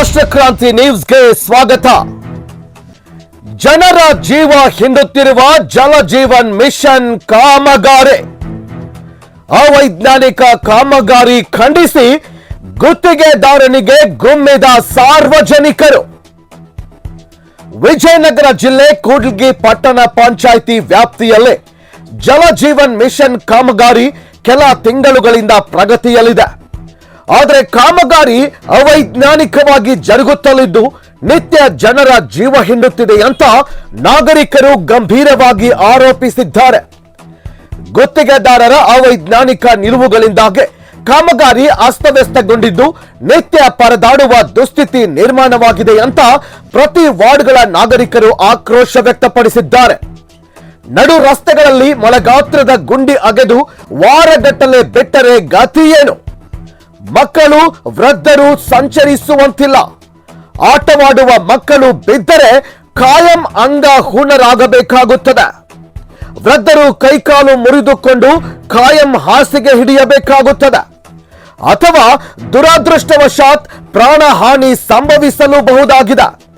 ರಾಷ್ಟ್ರಕ್ರಾಂತಿ ನ್ಯೂಸ್ಗೆ ಸ್ವಾಗತ. ಜನರ ಜೀವ ಹಿಂದುತ್ತಿರುವ ಜಲಜೀವನ್ ಮಿಷನ್ ಕಾಮಗಾರಿ. ಅವೈಜ್ಞಾನಿಕ ಕಾಮಗಾರಿ ಖಂಡಿಸಿ ಗುತ್ತಿಗೆದಾರನಿಗೆ ಗುಮ್ಮಿದ ಸಾರ್ವಜನಿಕರು. ವಿಜಯನಗರ ಜಿಲ್ಲೆ ಕೂಡ್ಲಿಗಿ ಪಟ್ಟಣ ಪಂಚಾಯಿತಿ ವ್ಯಾಪ್ತಿಯಲ್ಲಿ ಜಲಜೀವನ್ ಮಿಷನ್ ಕಾಮಗಾರಿ ಕೆಲ ತಿಂಗಳುಗಳಿಂದ ಪ್ರಗತಿಯಲ್ಲಿದೆ. ಆದರೆ ಕಾಮಗಾರಿ ಅವೈಜ್ಞಾನಿಕವಾಗಿ ಜರುಗುತ್ತಲಿದ್ದು ನಿತ್ಯ ಜನರ ಜೀವ ಹಿಂಡುತ್ತಿದೆ ಅಂತ ನಾಗರಿಕರು ಗಂಭೀರವಾಗಿ ಆರೋಪಿಸಿದ್ದಾರೆ. ಗುತ್ತಿಗೆದಾರರ ಅವೈಜ್ಞಾನಿಕ ನಿಲುವುಗಳಿಂದಾಗಿ ಕಾಮಗಾರಿ ಅಸ್ತವ್ಯಸ್ತಗೊಂಡಿದ್ದು ನಿತ್ಯ ಪರದಾಡುವ ದುಸ್ಥಿತಿ ನಿರ್ಮಾಣವಾಗಿದೆ ಅಂತ ಪ್ರತಿ ವಾರ್ಡ್ಗಳ ನಾಗರಿಕರು ಆಕ್ರೋಶ ವ್ಯಕ್ತಪಡಿಸಿದ್ದಾರೆ. ನಡು ರಸ್ತೆಗಳಲ್ಲಿ ಮೊಳಗಾತ್ರದ ಗುಂಡಿ ಅಗೆದು ವಾರಗಟ್ಟಲೆ ಬಿಟ್ಟರೆ ಗತಿ ಏನು? ಮಕ್ಕಳು ವೃದ್ಧರು ಸಂಚರಿಸುವಂತಿಲ್ಲ. ಆಟವಾಡುವ ಮಕ್ಕಳು ಬಿದ್ದರೆ ಕಾಯಂ ಅಂಗ ಹೂಣರಾಗಬೇಕಾಗುತ್ತದೆ. ವೃದ್ಧರು ಕೈಕಾಲು ಮುರಿದುಕೊಂಡು ಕಾಯಂ ಹಾಸಿಗೆ ಹಿಡಿಯಬೇಕಾಗುತ್ತದೆ. ಅಥವಾ ದುರಾದೃಷ್ಟವಶಾತ್ ಪ್ರಾಣಹಾನಿ ಸಂಭವಿಸಲೂಬಹುದಾಗಿದೆ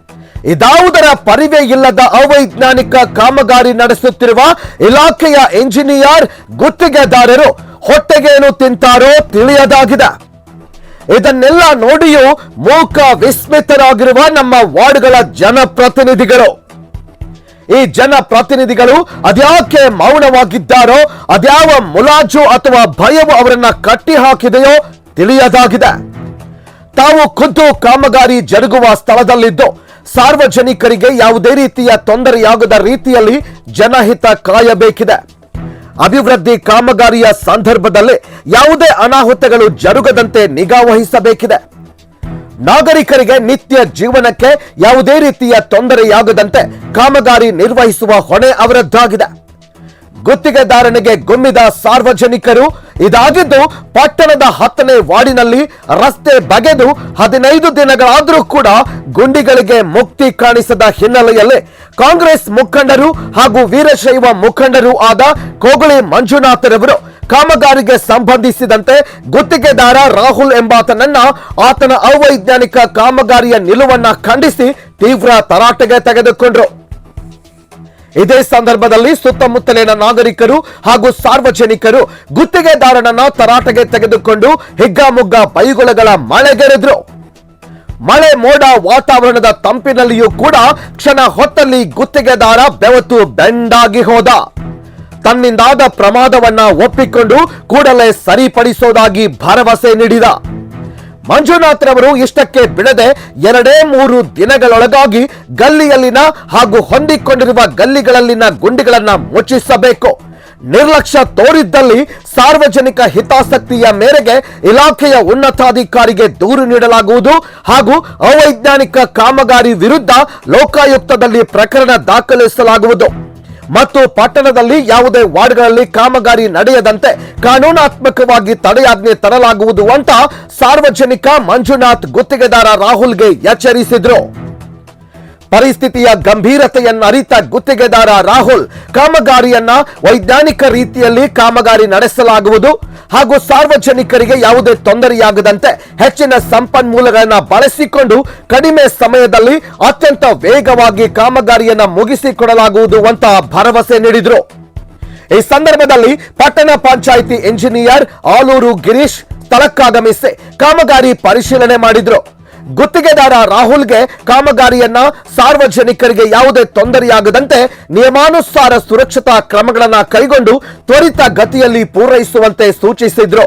ಇದಾವುದರ ಪರಿವೇ ಇಲ್ಲದ ಅವೈಜ್ಞಾನಿಕ ಕಾಮಗಾರಿ ನಡೆಸುತ್ತಿರುವ ಇಲಾಖೆಯ ಇಂಜಿನಿಯರ್ ಗುತ್ತಿಗೆದಾರರು ಹೊಟ್ಟೆಗೇನು ತಿಂತಾರೋ ತಿಳಿಯದಾಗಿದೆ. ಇದನ್ನೆಲ್ಲ ನೋಡಿಯೂ ಮೂಕ ವಿಸ್ಮಿತರಾಗಿರುವ ನಮ್ಮ ವಾರ್ಡ್ಗಳ ಜನಪ್ರತಿನಿಧಿಗಳು. ಈ ಜನಪ್ರತಿನಿಧಿಗಳು ಅದ್ಯಾಕೆ ಮೌನವಾಗಿದ್ದಾರೋ, ಅದ್ಯಾವ ಮುಲಾಜು ಅಥವಾ ಭಯವು ಅವರನ್ನ ಕಟ್ಟಿ ಹಾಕಿದೆಯೋ ತಿಳಿಯದಾಗಿದೆ. ತಾವು ಖುದ್ದು ಕಾಮಗಾರಿ ಜರುಗುವ ಸ್ಥಳದಲ್ಲಿದ್ದು, ಸಾರ್ವಜನಿಕರಿಗೆ ಯಾವುದೇ ರೀತಿಯ ತೊಂದರೆಯಾಗದ ರೀತಿಯಲ್ಲಿ ಜನಹಿತ ಕಾಯಬೇಕಿದೆ. ಅಭಿವೃದ್ಧಿ ಕಾಮಗಾರಿಯ ಸಂದರ್ಭದಲ್ಲಿ ಯಾವುದೇ ಅನಾಹುತಗಳು ಜರುಗದಂತೆ ನಿಗಾ ವಹಿಸಬೇಕಿದೆ. ನಾಗರಿಕರಿಗೆ ನಿತ್ಯ ಜೀವನಕ್ಕೆ ಯಾವುದೇ ರೀತಿಯ ತೊಂದರೆಯಾಗದಂತೆ ಕಾಮಗಾರಿ ನಿರ್ವಹಿಸುವ ಹೊಣೆ ಅವರದ್ದಾಗಿದೆ. ಗುತ್ತಿಗೆದಾರನಿಗೆ ಗುಮ್ಮಿದ ಸಾರ್ವಜನಿಕರು, ಇದಾಗಿದ್ದು ಪಟ್ಟಣದ ಹತ್ತನೇ ವಾರ್ಡಿನಲ್ಲಿ ರಸ್ತೆ ಬಗೆದು ಹದಿನೈದು ದಿನಗಳಾದರೂ ಕೂಡ ಗುಂಡಿಗಳಿಗೆ ಮುಕ್ತಿ ಕಾಣಿಸದ ಹಿನ್ನೆಲೆಯಲ್ಲಿ ಕಾಂಗ್ರೆಸ್ ಮುಖಂಡರು ಹಾಗೂ ವೀರಶೈವ ಮುಖಂಡರು ಆದ ಕೋಗುಳಿ ಮಂಜುನಾಥರವರು ಕಾಮಗಾರಿಗೆ ಸಂಬಂಧಿಸಿದಂತೆ ಗುತ್ತಿಗೆದಾರ ರಾಹುಲ್ ಎಂಬಾತನನ್ನ ಆತನ ಅವೈಜ್ಞಾನಿಕ ಕಾಮಗಾರಿಯ ನಿಲುವನ್ನ ಖಂಡಿಸಿ ತೀವ್ರ ತರಾಟೆಗೆ ತೆಗೆದುಕೊಂಡ್ರು. ಇದೇ ಸಂದರ್ಭದಲ್ಲಿ ಸುತ್ತಮುತ್ತಲಿನ ನಾಗರಿಕರು ಹಾಗೂ ಸಾರ್ವಜನಿಕರು ಗುತ್ತಿಗೆದಾರನನ್ನ ತರಾಟೆಗೆ ತೆಗೆದುಕೊಂಡು ಹಿಗ್ಗಾಮುಗ್ಗ ಬೈಗುಳಗಳ ಮಳೆಗೆರೆದ್ರು. ಮಳೆ ಮೋಡ ವಾತಾವರಣದ ತಂಪಿನಲ್ಲಿಯೂ ಕೂಡ ಕ್ಷಣ ಹೊತ್ತಲ್ಲಿ ಗುತ್ತಿಗೆದಾರ ಬೆವತು ಬೆಂಡಾಗಿ ಹೋದ. ತನ್ನಿಂದಾದ ಪ್ರಮಾದವನ್ನ ಒಪ್ಪಿಕೊಂಡು ಕೂಡಲೇ ಸರಿಪಡಿಸೋದಾಗಿ ಭರವಸೆ ನೀಡಿದ. ಮಂಜುನಾಥ್ ರವರು ಇಷ್ಟಕ್ಕೆ ಬಿಡದೆ ಎರಡೇ ಮೂರು ದಿನಗಳೊಳಗಾಗಿ ಗಲ್ಲಿಯಲ್ಲಿನ ಹಾಗೂ ಹೊಂದಿಕೊಂಡಿರುವ ಗಲ್ಲಿಗಳಲ್ಲಿನ ಗುಂಡಿಗಳನ್ನ ಮುಚ್ಚಿಸಬೇಕು. ನಿರ್ಲಕ್ಷ್ಯ ತೋರಿದ್ದಲ್ಲಿ ಸಾರ್ವಜನಿಕ ಹಿತಾಸಕ್ತಿಯ ಮೇರೆಗೆ ಇಲಾಖೆಯ ಉನ್ನತಾಧಿಕಾರಿಗೆ ದೂರು ನೀಡಲಾಗುವುದು ಹಾಗೂ ಅವೈಜ್ಞಾನಿಕ ಕಾಮಗಾರಿ ವಿರುದ್ಧ ಲೋಕಾಯುಕ್ತದಲ್ಲಿ ಪ್ರಕರಣ ದಾಖಲಿಸಲಾಗುವುದು. ಮತ್ತು ಪಟ್ಟಣದಲ್ಲಿ ಯಾವುದೇ ವಾರ್ಡ್ಗಳಲ್ಲಿ ಕಾಮಗಾರಿ ನಡೆಯದಂತೆ ಕಾನೂನಾತ್ಮಕವಾಗಿ ತಡೆಯಾಜ್ಞೆ ತರಲಾಗುವುದು ಅಂತ ಸಾರ್ವಜನಿಕ ಮಂಜುನಾಥ್ ಗುತ್ತಿಗೆದಾರ ರಾಹುಲ್ಗೆ ಎಚ್ಚರಿಸಿದ್ರು. ಪರಿಸ್ಥಿತಿಯ ಗಂಭೀರತೆಯನ್ನು ಅರಿತ ಗುತ್ತಿಗೆದಾರ ರಾಹುಲ್ ಕಾಮಗಾರಿಯನ್ನ ವೈಜ್ಞಾನಿಕ ರೀತಿಯಲ್ಲಿ ಕಾಮಗಾರಿ ನಡೆಸಲಾಗುವುದು ಹಾಗೂ ಸಾರ್ವಜನಿಕರಿಗೆ ಯಾವುದೇ ತೊಂದರೆಯಾಗದಂತೆ ಹೆಚ್ಚಿನ ಸಂಪನ್ಮೂಲಗಳನ್ನು ಬಳಸಿಕೊಂಡು ಕಡಿಮೆ ಸಮಯದಲ್ಲಿ ಅತ್ಯಂತ ವೇಗವಾಗಿ ಕಾಮಗಾರಿಯನ್ನು ಮುಗಿಸಿಕೊಡಲಾಗುವುದು ಅಂತ ಭರವಸೆ ನೀಡಿದರು. ಈ ಸಂದರ್ಭದಲ್ಲಿ ಪಟ್ಟಣ ಪಂಚಾಯಿತಿ ಇಂಜಿನಿಯರ್ ಆಲೂರು ಗಿರೀಶ್ ಸ್ಥಳಕ್ಕಾಗಮಿಸಿ ಕಾಮಗಾರಿ ಪರಿಶೀಲನೆ ಮಾಡಿದ್ರು. ಗುತ್ತಿಗೆದಾರ ರಾಹುಲ್ಗೆ ಕಾಮಗಾರಿಯನ್ನ ಸಾರ್ವಜನಿಕರಿಗೆ ಯಾವುದೇ ತೊಂದರೆಯಾಗದಂತೆ ನಿಯಮಾನುಸಾರ ಸುರಕ್ಷತಾ ಕ್ರಮಗಳನ್ನ ಕೈಗೊಂಡು ತ್ವರಿತ ಗತಿಯಲ್ಲಿ ಪೂರೈಸುವಂತೆ ಸೂಚಿಸಿದ್ರು.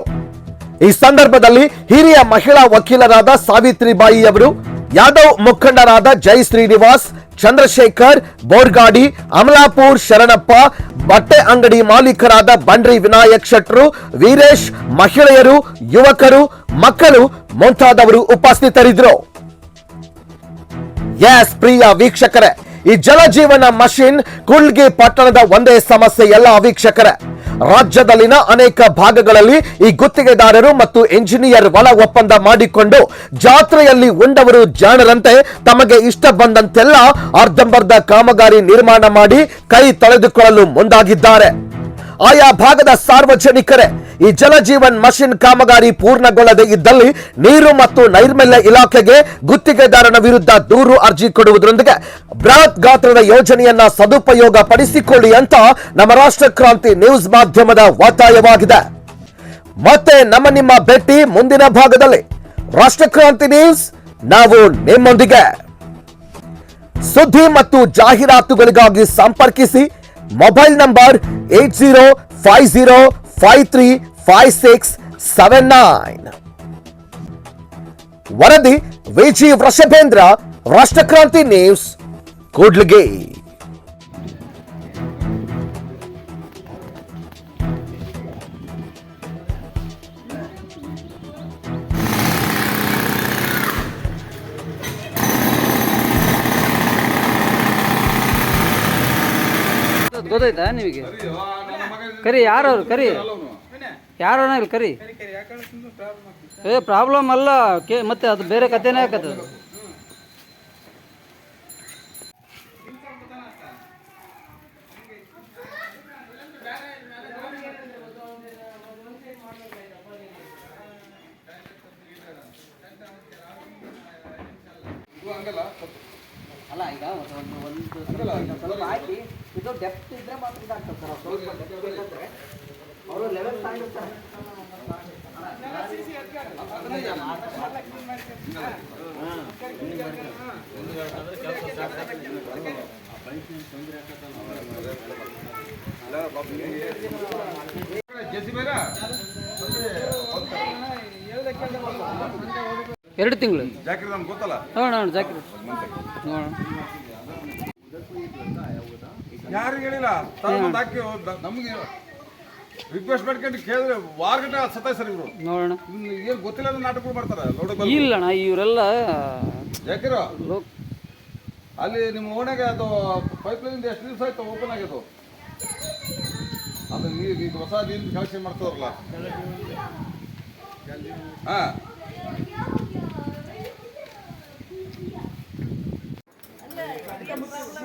ಈ ಸಂದರ್ಭದಲ್ಲಿ ಹಿರಿಯ ಮಹಿಳಾ ವಕೀಲರಾದ ಸಾವಿತ್ರಿಬಾಯಿ ಅವರು ಯಾದವ್ ಮುಖಂಡರಾದ ಜೈ ಶ್ರೀನಿವಾಸ್, ಚಂದ್ರಶೇಖರ್, ಬೋರ್ಗಾಡಿ, ಅಮಲಾಪುರ್, ಶರಣಪ್ಪ, ಬಟ್ಟೆ ಅಂಗಡಿ ಮಾಲೀಕರಾದ ಬಂಡ್ರಿ ವಿನಾಯಕ್ ಶೆಟ್ರು, ವೀರೇಶ್, ಮಹಿಳೆಯರು, ಯುವಕರು, ಮಕ್ಕಳು ಮುಂತಾದವರು ಉಪಸ್ಥಿತರಿದ್ದರು. ಎಸ್, ಪ್ರಿಯ ವೀಕ್ಷಕರೇ, ಈ ಜಲಜೀವನ ಮಷಿನ್ ಕುಳ್ಗಿ ಪಟ್ಟಣದ ಒಂದೇ ಸಮಸ್ಯೆ ಎಲ್ಲ ವೀಕ್ಷಕರೇ. ರಾಜ್ಯದಲ್ಲಿನ ಅನೇಕ ಭಾಗಗಳಲ್ಲಿ ಈ ಗುತ್ತಿಗೆದಾರರು ಮತ್ತು ಎಂಜಿನಿಯರ್ ಒಳ ಒಪ್ಪಂದ ಮಾಡಿಕೊಂಡು ಜಾತ್ರೆಯಲ್ಲಿ ಉಂಡವರು ಜಾಣರಂತೆ ತಮಗೆ ಇಷ್ಟ ಬಂದಂತೆಲ್ಲ ಅರ್ಧಂಬರ್ಧ ಕಾಮಗಾರಿ ನಿರ್ಮಾಣ ಮಾಡಿ ಕೈ ತೊಳೆದುಕೊಳ್ಳಲು ಮುಂದಾಗಿದ್ದಾರೆ. ಆಯಾ ಭಾಗದ ಸಾರ್ವಜನಿಕರೇ, ಈ ಜಲಜೀವನ್ ಮಷಿನ್ ಕಾಮಗಾರಿ ಪೂರ್ಣಗೊಳ್ಳದೆ ಇದ್ದಲ್ಲಿ ನೀರು ಮತ್ತು ನೈರ್ಮಲ್ಯ ಇಲಾಖೆಗೆ ಗುತ್ತಿಗೆದಾರನ ವಿರುದ್ಧ ದೂರು ಅರ್ಜಿ ಕೊಡುವುದರೊಂದಿಗೆ ಬೃಹತ್ ಗಾತ್ರದ ಯೋಜನೆಯನ್ನ ಸದುಪಯೋಗ ಪಡಿಸಿಕೊಳ್ಳಿ ಅಂತ ನಮ್ಮ ರಾಷ್ಟ್ರ ಕ್ರಾಂತಿ ನ್ಯೂಸ್ ಮಾಧ್ಯಮದ ಒತ್ತಾಯವಾಗಿದೆ. ಮತ್ತೆ ನಮ್ಮ ನಿಮ್ಮ ಭೇಟಿ ಮುಂದಿನ ಭಾಗದಲ್ಲಿ. ರಾಷ್ಟ್ರ ಕ್ರಾಂತಿ ನ್ಯೂಸ್, ನಾವು ನಿಮ್ಮೊಂದಿಗೆ. ಸುದ್ದಿ ಮತ್ತು ಜಾಹೀರಾತುಗಳಿಗಾಗಿ ಸಂಪರ್ಕಿಸಿ. mobile number eight zero five zero five three five six seven nine ವರದಿ ವಿಜಿ ವೃಷಭೇಂದ್ರ ರಾಷ್ಟ್ರಕ್ರಾಂತಿ ನ್ಯೂಸ್ ಕೂಡ್ಲಿಗೆ ಗೊತ್ತಾಯ್ತಾ ನಿಮಗೆ? ಕರಿ ಯಾರವ್ರು? ಕರಿ. ಯಾರು ಇಲ್ಲ ಕರಿ? ಏ ಪ್ರಾಬ್ಲಮ್ ಅಲ್ಲ. ಕೇ ಮತ್ತೆ ಅದು ಬೇರೆ ಕಥೆನೇ ಹಾಕತ್ತೆ ಅದು ಅಲ್ಲ ಈಗ ಒಂದು ಒಂದು ಹಾಕಿ. ಇದು ಡೆಪ್ತ್ ಇದ್ರೆ ಮಾತ್ರ ಇದಾಗ್ತದೆ ಸರ್ ಸ್ವಲ್ಪ ಡೆಪ್ತ್ ಇಲ್ಲದ್ರೆ ಅವರು ಲೆವೆಲ್ ಎರಡು ತಿಂಗಳು. ಜಾಕಿರ್ ನಮ್ಗೆ ಗೊತ್ತಲ್ಲ? ನೋಡೋಣ ಜಾಕಿರ್. ನೋಡೋಣ ಯಾರಿಗೆ ಹೇಳಿಲ್ಲ? ತಗೊಂಡ್ ಹಾಕಿ ನಮಗೆ ರಿಕ್ವೆಸ್ಟ್ ಮಾಡ್ಕೊಂಡು ಕೇಳಿದ್ರೆ ವಾರಗಂಟೆ ಸತಾಯಿಸ್ತಾರೆ ಇವರು. ನೋಡೋಣ. ಏನು ಗೊತ್ತಿಲ್ಲ ಅಂದ್ರೆ ನಾಟಕಗಳು ಮಾಡ್ತಾರೆ ನೋಡಕ್ ಇಲ್ಲಣ್ಣ ಇವರೆಲ್ಲ ಯಾಕಿರೋ? ಅಲ್ಲಿ ನಿಮ್ಮ ಓಣೆಗೆ ಅದು ಪೈಪ್ ಲೈನ್ ಎಷ್ಟು ದಿವಸ ಆಯ್ತು ಓಪನ್ ಆಗಿತ್ತು ಅದು ನೀರು ಈಗ ಹೊಸ ನೀರು ಕಲೆಕ್ಷನ್ ಮಾಡ್ತಾರಲ್ಲ. ಹಾ.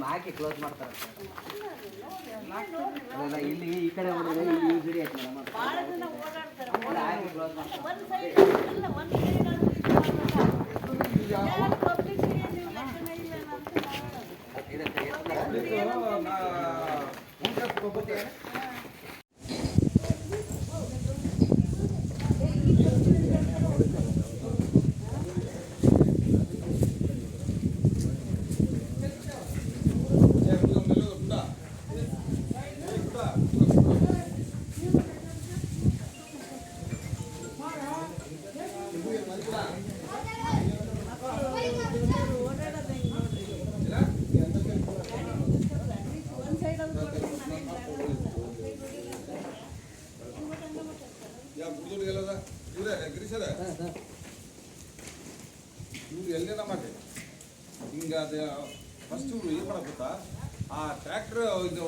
ಮೇಡಮ್ ಹಾಕಿ ಕ್ಲೋಸ್ ಮಾಡ್ತಾರೆ. ಅಲ್ಲ, ಇಲ್ಲಿ ಈ ಕಡೆ ಹೊಡೆದ್ರೆ ಇಲ್ಲಿ ಯೂಸಿರಿ ಆಯ್ತು ಮೇಡಮ್ ಹಾಕಿ ಕ್ಲೋಸ್ ಮಾಡ್ತಾರೆ ಗುಡ್ದೋಡಿ ಎಲ್ಲದ ಇವ್ರೆ ಗಿರೀಶರ ಇವ್ರು ಎಲ್ಲೇನ ಮಾಡಿ ಹಿಂಗ ಅದು ಫಸ್ಟ್ ಇವ್ರು ಏನು ಮಾಡಕ್ ಗೊತ್ತಾ ಆ ಟ್ರ್ಯಾಕ್ಟರ್ ಇದು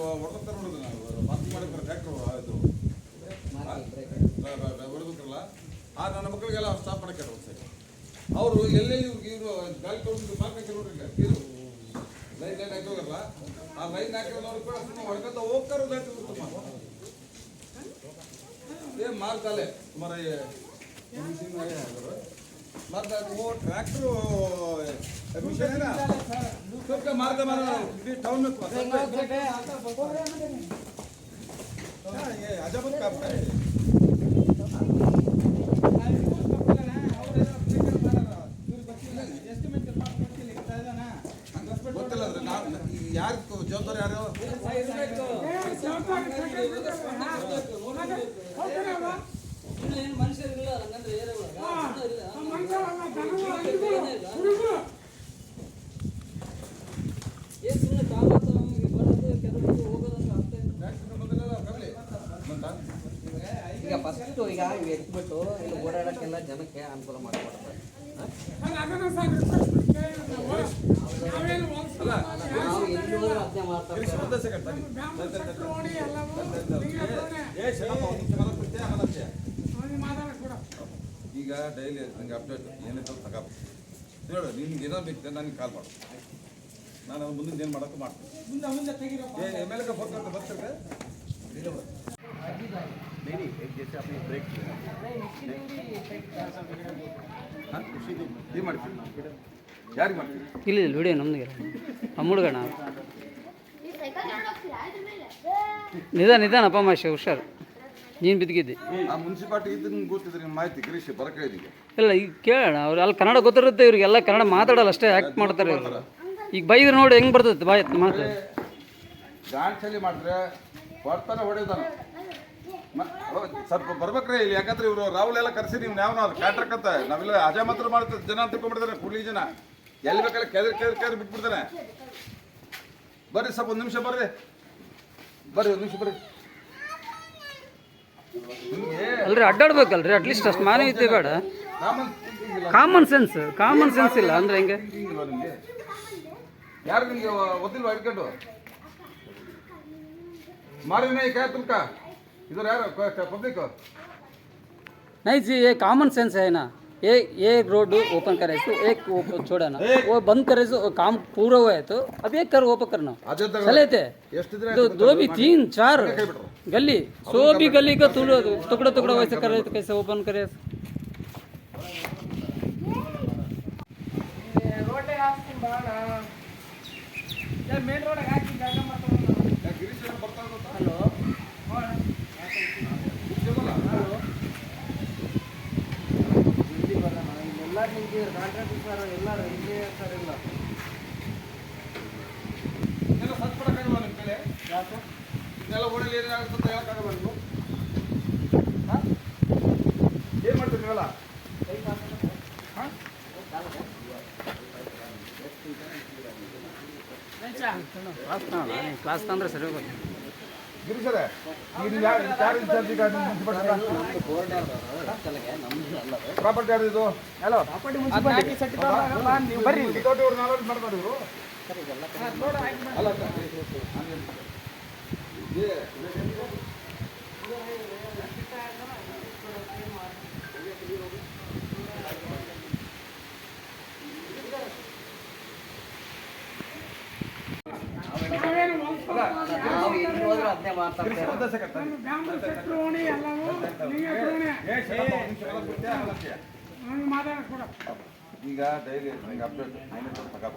ಮಾತು ಮಾಡಿದ್ರೆ ಟ್ರ್ಯಾಕ್ಟ್ರು ಅದು ಬರೋದಕ್ಕಲ್ಲ ಆ ನನ್ನ ಮಕ್ಕಳಿಗೆಲ್ಲ ಸ್ಟಾಪ್ ಮಾಡಕ್ಕೆ ಅವರು ಎಲ್ಲೆಲ್ಲಿ ಇವ್ರು ಗಾಳಿ ತೊಗೊಂಡು ಮಾರ್ಕ್ ಹಾಕಿರೋರಿಲ್ಲ ಇದು ಲೈನ್ ಲೈನ್ ಹಾಕಿರೋಲ್ಲ ಆ ಲೈನ್ ಹಾಕಿರೋರು ಕೂಡ ಸುಮ್ಮನೆ ಹೊಡ್ಕೊಂತ ಹೋಗ್ತಾರೋ ದಾಟಿ ಏ ಮಾರ್ಕ್ ಅಲ್ಲೇ ಸುಮಾರು ये मशीन है माल डाल वो ट्रैक्टर मशीन है ना सबका मार दे मार इधर टाउन में हाँ, ये अजाबत का है ಗೊತ್ತಿಲ್ಲ ಅಂದ್ರೆ ನಾನು ಈಗ ಫಸ್ಟ್ ಈಗ ಇವು ಎತ್ಬಿಟ್ಟು ಇಲ್ಲಿ ಓಡಾಡೋಕ್ಕೆಲ್ಲ ಜನಕ್ಕೆ ಅನುಕೂಲ ಮಾಡಿಕೊಡ್ತಾರೆ. ನಾವು ಎಲ್ಲಿ ಈಗ ಡೈಲಿ ನನಗೆ ಅಪ್ಡೇಟ್ ಏನಿತ್ತು ತಗೋ. ಹೇಳು ನಿನ್ಗೆ ಏನೋ ಬೇಕು ನನಗೆ ಕಾಲ್ ಮಾಡು. ನಾನು ಅದು ಮುಂದಿನ ಏನು ಮಾಡೋಕ್ಕೂ ಮಾಡ್ತೀನಿ. ಎಂ ಎಲ್ ಫೋನ್ ಮಾಡ್ತಾ ಬರ್ತಾರೆ ಯಾರಿಗೆ ಮಾಡ್ತೀನಿ ಇಲ್ಲ ಇಲ್ಲ ವಿಡಿಯೋ ನಮ್ದು ನಮ್ಮ ಹುಡುಗಣ ನಿಧಾನ ನಿಧಾನಪ್ಪ ಮಾಷೆ ಹುಷಾರು. ನೀನು ಬಿದ್ದಿದ್ದೆ. ಆ ಮುನ್ಸಿಪಾಲ್ಟಿ ಇದ್ದು ನಿಮ್ಗೆ ಗೊತ್ತಿದ್ರೆ ನಿಮ್ಮ ಮಾಹಿತಿ ಗಿರೀಶ್ ಇಲ್ಲ ಈಗ ಕೇಳೋಣ. ಅವ್ರು ಅಲ್ಲಿ ಕನ್ನಡ ಗೊತ್ತಿರುತ್ತೆ ಇವ್ರಿಗೆಲ್ಲ ಕನ್ನಡ ಮಾತಾಡಲ್ಲ ಅಷ್ಟೇ ಆ್ಯಕ್ಟ್ ಮಾಡ್ತಾರೆ ಇವ್ರು. ಈಗ ಬೈದ್ರೆ ನೋಡಿ ಹೆಂಗೆ ಬರ್ತೈತೆ ಬಾಯ್ ಮಾತು ಮಾಡಿದ್ರೆ ಬರ್ತಾನೆ ಸ್ವಲ್ಪ ಬರ್ಬೇಕ್ರಿ ಇಲ್ಲಿ ಯಾಕಂದ್ರೆ ಇವರು ರಾಹುಲ್ ಎಲ್ಲ ಕರ್ಸಿ ನೀವು ಯಾವ ನಾವು ಅಂತ. ನಾವೆಲ್ಲ ಅಜಾ ಮಾತ್ರ ಮಾಡ್ತಾರೆ ಜನ ಅಂತ ತಿಳ್ಕೊಂಡ್ಬಿಡ್ತಾರೆ ಕುಡ್ಲಿ ಜನ. ಎಲ್ಲಿ ಬೇಕಲ್ಲ ಕೆದರ್ ಕೆದರ್ ಕೆದರ್ ಬಿಟ್ಬಿಡ್ತಾನೆ. ಬರ್ರಿ ಸ್ವಲ್ಪ ಒಂದು ನಿಮಿಷ ಬರ್ರಿ. ಬರ್ರಿ ಒಂದು ನಿಮಿಷ ಬರ್ರಿ. ಅಲ್ರಿ ಅಡ್ಡಾಡ್ಬೇಕಲ್ರಿ ಅಟ್ಲೀಸ್ಟ್ ಅಷ್ಟು ಮಾನವೀಯತೆ ಬೇಡ. ಕಾಮನ್ ಸೆನ್ಸ್ ಕಾಮನ್ ಸೆನ್ಸ್ ಇಲ್ಲ ಅಂದ್ರೆ ಹೆಂಗೆ? ಯಾರು ನಿಮಗೆ ಗೊತ್ತಿಲ್ವಾ ಹಿಡ್ಕೊಂಡು ಮಾರಿನ ಕಾಯ ತುಮಕ ಯಾರು? ಪಬ್ಲಿಕ್ ನೈ ಕಾಮನ್ ಸೆನ್ಸ್ ಏನಾ? એ रोड ओपन करे करायचो एक छोडा ना। बंद करायचो काम पूरा हुआ है तो। अब एक कर ओपन तो करना। चले थे। तो दो भी तीन चार गली। सो भी गली का टुकड़ा तुकडा तुकडा व्हायचं तो कैसे ओपन करायचं road main road contract sir ಎಲ್ಲರೂ ಇಲ್ಲಿ ಸರ್ ಇಲ್ಲ. ಇದೆಲ್ಲ ಕೈಲಿ ಇದೆಲ್ಲ ಏನಾಗುತ್ತೆ ಅಂತ ಹೇಳಕ್ಕಾಗಲ್ಲ ನೀವು? ಏನು ಮಾಡ್ತೀರಿ ನೀವೆಲ್ಲ ಕ್ಲಾಸ್ ತಂದ್ರೆ ಸರಿ ಹೋಗುತ್ತೆ ಗಿರೀಶರೇ ಯಾರು ಯಾರು ಇನ್ಚಾರ್ಜ್ ಈಗ ನಿಮ್ಮ ಮುನ್ಸಿಪಾಲ್ಟಿ. ಪ್ರಾಪರ್ಟಿ ಯಾರು ಇದು ಹಲೋ ಬರ್ರಿ ಇವ್ರು ನಾಲೆಡ್ಜ್ ಮಾಡ್ತಾರೆ ಇವರು. ಅಲ್ಲ ನಾವು ಎಲ್ಲಿ ಹೋದ್ರೂ ಅದನ್ನೇ ಮಾಡ್ತಾ ಗಿರೀಶ್ ಒಂದೇ second ತಡಿ. ಏ, ಶರಣ, ಒಂದ್ ನಿಮಿಷ ಹೊರಗ್ ಬರ್ತೀಯಾ? ಹೊರಗ್ತೀಯಾ? ಈಗ ಡೈಲಿ ನನಗೆ ಅಪ್ಡೇಟ್ ಏನಿತ್ತು ತಗೋ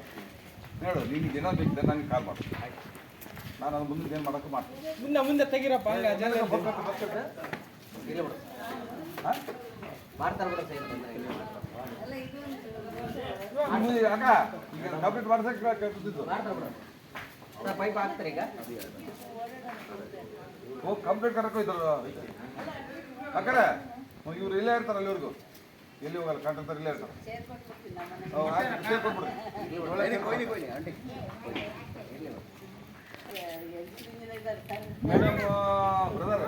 ಹೇಳು ನಿನಗೆ ಏನೋ ಬೇಕು ನನಗೆ ಕಾಲ್ ಮಾಡು. ನಾನು ಅದು ಮುಂದೆ ಏನು ಮಾಡೋಕ್ಕೂ ಮಾಡ್ತೀನಿ. ಮುಂದೆ ಮುಂದೆ ತೆಗಿರಪ್ಪ ಹಂಗೆ ಜನ ಬರ್ಬೇಕು ಬರ್ತಿದ್ರೆ ಇಲ್ಲ ಬಿಡು. ಹಾಂ? ಮಾಡ್ತಾರೆ ಬಿಡ ಸೈಡ್ ಅಕ್ಕ ಈಗ ಕಂಪ್ಲೀಟ್ ಮಾಡ್ಸಕ್ಕೆ ಬಿಡ್ತಿದ್ದು ಮಾಡ್ತಾರೆ ಬಿಡ. ಪೈಪ್ ಹಾಕ್ತಾರೆ ಈಗ? ಹೋಗಿ ಕಂಪ್ಲೀಟ್ ಕರಕೋ ಇದ್ರು ಅಕ್ಕರೆ ಇವ್ರು ಇಲ್ಲೇ ಇರ್ತಾರೆ ಅಲ್ಲಿವರೆಗೂ ಎಲ್ಲಿ ಹೋಗಲ್ಲ ಕಾಂಟ್ರಾಕ್ಟರ್ ಇಲ್ಲೇ ಇರ್ತಾರೆ. Madam brother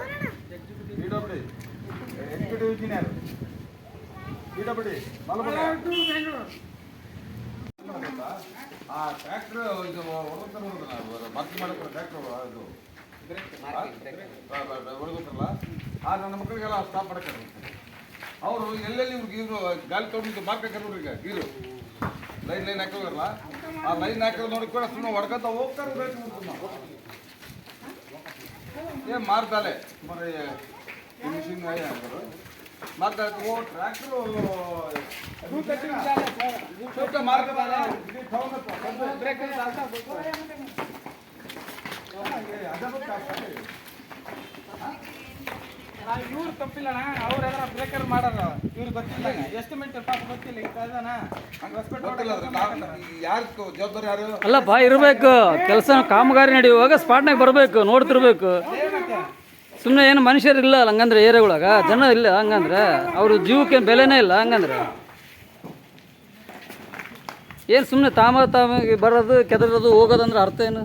P W executive engineer P W ಆ ಟ್ರ್ಯಾಕ್ಟರ್ ಇದು ಬಾಕಿ ಮಾಡಕ್ಕೆ ಟ್ರ್ಯಾಕ್ಟರ್ ಇದು ಆ ನನ್ನ ಮಕ್ಕಳಿಗೆಲ್ಲ ಸ್ಟಾಪ್ ಮಾಡಕ್ಕೆ ಅವರು ಎಲ್ಲೆಲ್ಲಿ ಇವ್ರಿಗೆ ಇವರು ಗಾಲಿ ತೊಗೊಂಡು ಮಾರ್ಕ್ ನೋಡ್ರಿ ಈಗ ಲೈನ್ ಲೈನ್ ಹಾಕೋರಲ್ಲ ಆ ಲೈನ್ ಹಾಕಿರೋ ನೋಡಿ ಕೂಡ ಸುಮ್ಮನೆ ಹೊಡ್ಕೊತ ಹೋಗ್ತಾರೆ ಏ ಮಾರ್ದಾಲೆ ಮಿಷಿನ್ ಫಿನಿಶಿಂಗ್ ಹಾಕೋರು ಮಾರ್ದ ಓ ಟ್ರ್ಯಾಕ್ಟರ್ ಮಾರ್ಗ ಬ್ರೇಕ್ ಇವ್ರು ತಪ್ಪಿಲ್ಲಣ್ಣ ಅವ್ರ ಎದ್ರ ಬ್ರೇಕರ್ ಮಾಡಾರ. ಇವ್ರು ಗೊತ್ತಿಲ್ಲ ಎಸ್ಟಿಮೇಟ್ ಪಾಪ ಗೊತ್ತಿಲ್ಲ ಈಗ ಹಂಗ ಗೊತ್ತಿಲ್ಲ ಯಾರು ಜವಾಬ್ದಾರಿ ಯಾರು? ಅಲ್ಲಪ್ಪ ಇರಬೇಕು. ಕೆಲಸ ಕಾಮಗಾರಿ ನಡೆಯುವಾಗ ಸ್ಪಾಟ್ನಾಗ ಬರಬೇಕು ನೋಡ್ತಿರ್ಬೇಕು. ಸುಮ್ಮನೆ ಏನು ಮನುಷ್ಯರಿಲ್ಲ ಹಂಗಂದ್ರೆ ಏರಿಯಾಗೊಳಗ ಜನ ಇಲ್ಲ ಹಂಗಂದ್ರೆ? ಅವ್ರ ಜೀವಕ್ಕೆ ಬೆಲೆನೇ ಇಲ್ಲ ಹಂಗಂದ್ರೆ? ಏನು ಸುಮ್ಮನೆ ತಾಮ ತಾಮಗೆ ಬರೋದು ಕೆದರೋದು ಹೋಗೋದಂದ್ರೆ ಅರ್ಥ ಏನು?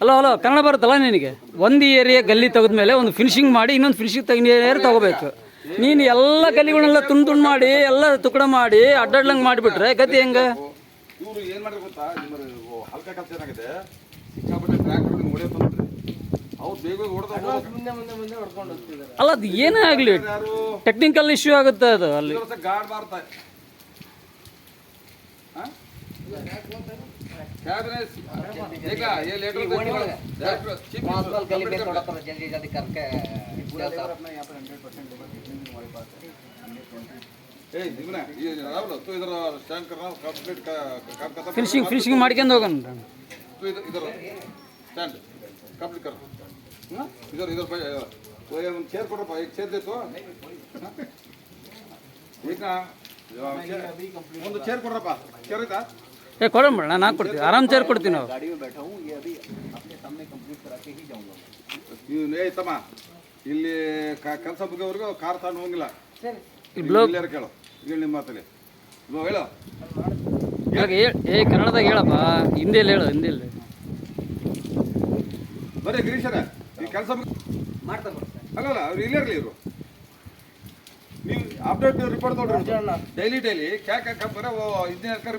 ಹಲೋ ಅಲೋ ಕನ್ನಡ ಬರುತ್ತಲ್ಲ ನಿನಗೆ? ಒಂದು ಏರಿಯಾ ಗಲ್ಲಿ ತೆಗೆದ ಮೇಲೆ ಒಂದು ಫಿನಿಶಿಂಗ್ ಮಾಡಿ ಇನ್ನೊಂದು ಫಿನಿಶಿಂಗ್ ತೆಗಿ ಏರಿಯಾ ತಗೋಬೇಕು. ನೀನು ಎಲ್ಲ ಗಲ್ಲಿಗಳನ್ನೆಲ್ಲ ತುಂಡು ತುಂಡು ಮಾಡಿ ಎಲ್ಲ ತುಕಡ ಮಾಡಿ ಅಡ್ಡಾಡ್ಲಂಗೆ ಮಾಡಿಬಿಟ್ರೆ ಗತಿ ಹೆಂಗೆ? ಇವರು ಏನ್ ಮಾಡಿದ್ರು ಗೊತ್ತಾ? ನಿಮ್ಮ ಹಲ್ಕ ಕೆಲಸ ಏನಾಗಿದೆ? ಸಿಕ್ಕಾಪಟ್ಟೆ ಟ್ರ್ಯಾಕ್ಟರ್ ನಿಮ್ಗೆ ಹೊಡೆಯ ಅವ್ರು ಬೇಗ ಬೇಗ ಹೊಡೆದ ಮುಂದೆ ಮುಂದೆ ಮುಂದೆ ಹೊಡ್ಕೊಂಡು ಹೋಗ್ತಿದ್ದಾರೆ. ಅಲ್ಲ ಅದು ಏನೇ ಆಗಲಿ ಟೆಕ್ನಿಕಲ್ ಇಶ್ಯೂ ಆಗುತ್ತೆ ಅದು ಅಲ್ಲಿ. ಗಾಡ್ ಬಾರ್ತಾ ಈಗ ಜಲ್ದಿ ಜಲ್ದಿ ಫಿನಿಶಿಂಗ್ ಫಿನಿಶಿಂಗ್ ಮಾಡ್ಕೊಂಡು ಹೋಗೋಣ ಸ್ಟ್ಯಾಂಡ್ ಕಂಪ್ಲೀಟ್ ಕರ್ ಇದರ ಒಂದು ಚೇರ್ ಕೊಡ್ರಪ್ಪ ಚೇರ್ ಈಗ ಒಂದು ಚೇರ್ ಕೊಡ್ರಪ್ಪ. ಚೇರ್ ಆಯ್ತಾ? ಏ ಕೊಡೋಣ ನಾನು ಹಾಕ್ಕೊಡ್ತೀವಿ ಆರಾಮ್ ಚೇರ್ ಕೊಡ್ತೀವಿ ನಾವು ತಮ್ಮ ಇಲ್ಲಿ ಕೆಲಸ ಮುಗಿಯೋವರೆಗೂ ಕಾರ್ ತಗೊಂಡು ಹೋಗಿಲ್ಲ ಇಲ್ಲಿ ಕೇಳು ಹೇಳಿ ನಿಮ್ಮ ಮಾತಲ್ಲಿ. ಇವಾಗ ಹೇಳು. ಇವಾಗ ಏ ಕನ್ನಡದಾಗ ಹೇಳಪ್ಪ. ಹಿಂದಿಯಲ್ಲಿ ಹೇಳು ಹಿಂದಿಯಲ್ಲಿ. ಬರ್ರಿ ಗಿರೀಶರ ಈ ಕೆಲಸ ಮಾಡ್ತಾ ಅಲ್ಲಲ್ಲ ಅವ್ರು ಇಲ್ಲೇ ಇರಲಿ ಇವರು. ನೀವು ಅಪ್ಡೇಟ್ ರಿಪೋರ್ಟ್ ತೊಗೊಂಡ್ರಿ. ಡೈಲಿ ಡೈಲಿ ಕ್ಯಾ ಕ್ಯಾ ಓ ಇಂಜಿನಿಯರ್ ಕರಿ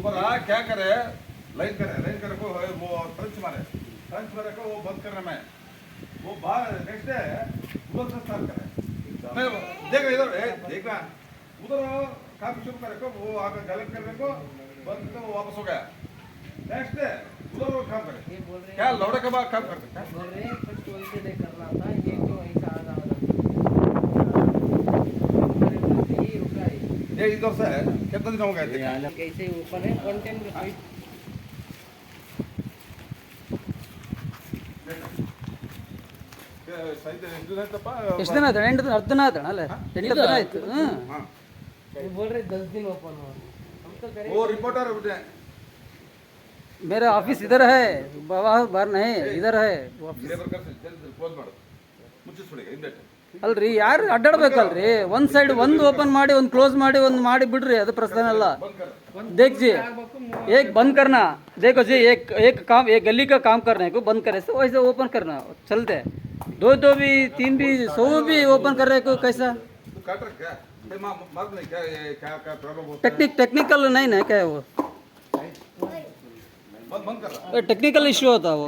तुम्हारा क्या करे? लाइन करे लाइन करे को वो ट्रंच मारे। ट्रंच मारे को वो बंद करने में। वो बाहर नेक्स्ट डे उधर से स्टार्ट करे। नहीं इधर ए, देखना उधर काम शुरू करे को वो आगे गलत करने को बंद करके वो वापस हो गया। नेक्स्ट डे उधर वो काम करे। क्या लौड़े के बाद काम करते क्या बोल रहे हैं फ़र्स्ट वही से करना था। ये क्यों ये इधर से है कितना दिन हो गए थे कैसे ऊपर है कंटेंट के पाइप सही दिन है तप्पा ಎಷ್ಟು ದಿನ ಆಯ್ತು ಎಂಟು ದಿನ ಹತ್ತು ದಿನ ಆಯ್ತಣ್ಣ ಅಲ್ಲ ಎಂಟು ದಿನ ಆಯ್ತು ಹ್ಞೂ हाँ वो बोल रहे दस दिन ओपन हुआ हम तो करें वो रिपोर्टर उठे मेरा ऑफिस इधर है बाबा बाहर नहीं इधर है ಲೇಬರ್ ಕರ್ಸಿ ಜಲ್ದಿ ಕ್ಲೋಸ್ ಮಾಡು ಮುಚ್ಚಿಸ್ಬಿಡಿ ಇಂದೆಟ್ ಅಲ್ರಿ ಯಾರು ಅಡ್ಡಾಡ್ಬೇಕಲ್ರಿ ಒಂದ್ ಸೈಡ್ ಒಂದು ಓಪನ್ ಮಾಡಿ ಒಂದು ಕ್ಲೋಸ್ ಮಾಡಿ ಒಂದು ಮಾಡಿ ಬಿಡ್ರಿ ಅದು ಪ್ರಶ್ನೆ ಅಲ್ಲ देख जी एक बंद करना देखो जी एक एक काम एक गली का काम करने को बंद करे तो वैसे ओपन करना चलते दो दो भी तीन भी सौ भी ओपन कर रहे को कैसा तू काट रहा क्या ये माँ मालूम नहीं क्या ये क्या क्या प्रॉब्लम होता टेक्निक टेक्निकल नहीं ना क्या है वो है बंद बंद कर रहा टेक्निकल इश्यू होता है वो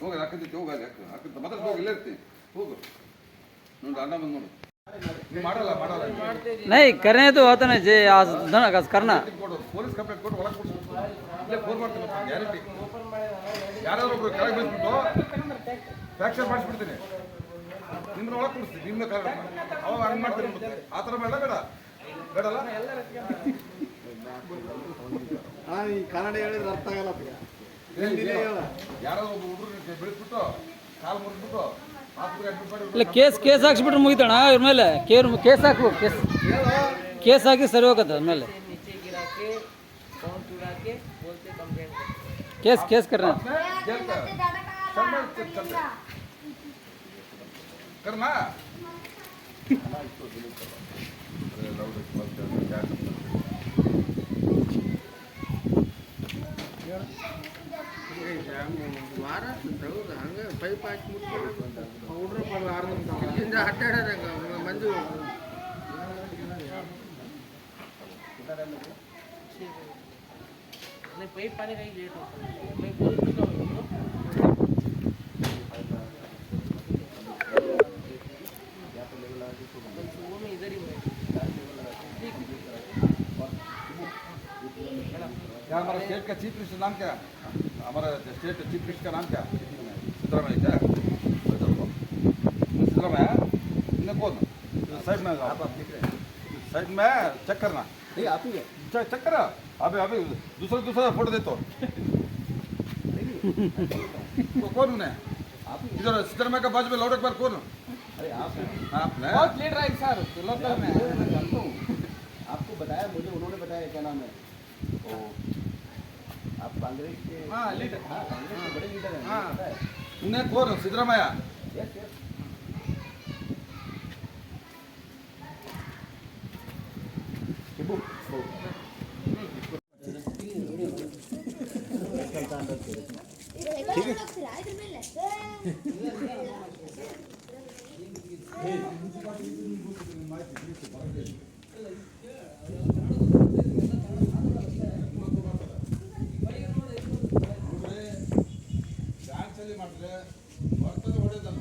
ಹೋಗಲ್ಲ ಅಕ್ಕ ಹೋಗ ಅಲ್ಲಿ ಅಕ್ಕ ಅಕ್ಕ ಮತ್ತೆ ಹೋಗಿ ಇಲ್ಲೇ ಇರ್ತೀನಿ. ಹೋಗು. ನೋಡು ಅಣ್ಣ ಬಂದು ನೋಡು. ಮಾಡಲ್ಲ ಮಾಡಲ್ಲ. ನೈ ಕರ್ನೆ ಆತನ ಜೆ ಆ ದನ ಪೊಲೀಸ್ ಕಂಪ್ಲೇಂಟ್ ಕೊಟ್ಟು ಒಳಗೆ ಫೋನ್ ಮಾಡ್ತೀನಿ ಗ್ಯಾರಂಟಿ ಒಬ್ರು ಕೆಳಗೆ ಮಾಡಿಸ್ಬಿಡ್ತೀನಿ. ಒಳಗೆ ಅವಾಗ ಹಂಗೆ ಮಾಡ್ತೀನಿ ಆ ಥರ ಬೇಡ ಬೇಡ? ಬೇಡಲ್ಲ? ಕನ್ನಡ ಹೇಳಿದ್ರೆ ಅರ್ಥ ಆಗಲ್ಲ. ಇಲ್ಲ ಕೇಸ್ ಕೇಸ್ ಹಾಕ್ಸ್ಬಿಟ್ರೆ ಮುಗಿತಣ್ಣ ಇವ್ರ ಮೇಲೆ ಕೇರ್ ಕೇಸ್ ಹಾಕ್ಬೇಕು ಕೇಸ್ ಕೇಸ್ ಹಾಕಿ ಸರಿ ಹೋಗತ್ತೆ ಅದ್ರ ಮೇಲೆ नीचे गिरा के पाँव केस केस करना जेल का चल मैं चल चल करना आने का ही लेट होता क्या हमारा स्टेट का चीफ मिनिस्टर नाम क्या? हमारा स्टेट चीफ मिनिस्टर का नाम क्या? सिद्धरामैया क्या? सिद्धरामैया हाँ? इन्हें कौन? साइड में आप देख रहे हैं। साइड में चेक करना। चेक करा। अभी अभी दूसरा दूसरा फ़ोटो देते हो तो कौन उन्हें? इधर सिद्धरामैया का बाजू में लाउड अकबर कौन? अरे आप आपने बहुत लीडर है सर लोकल में आपको बताया मुझे उन्होंने बताया क्या नाम है? ओ आप कांग्रेस के हाँ लीडर हाँ कांग्रेस के बड़े लीडर हैं हाँ। है। उन्हें कौन? सिद्धरामैया ಡ್ಯಾನ್ಸ್ है। ಬರ್ತದೆ ಹೊಡೆದಲ್ಲ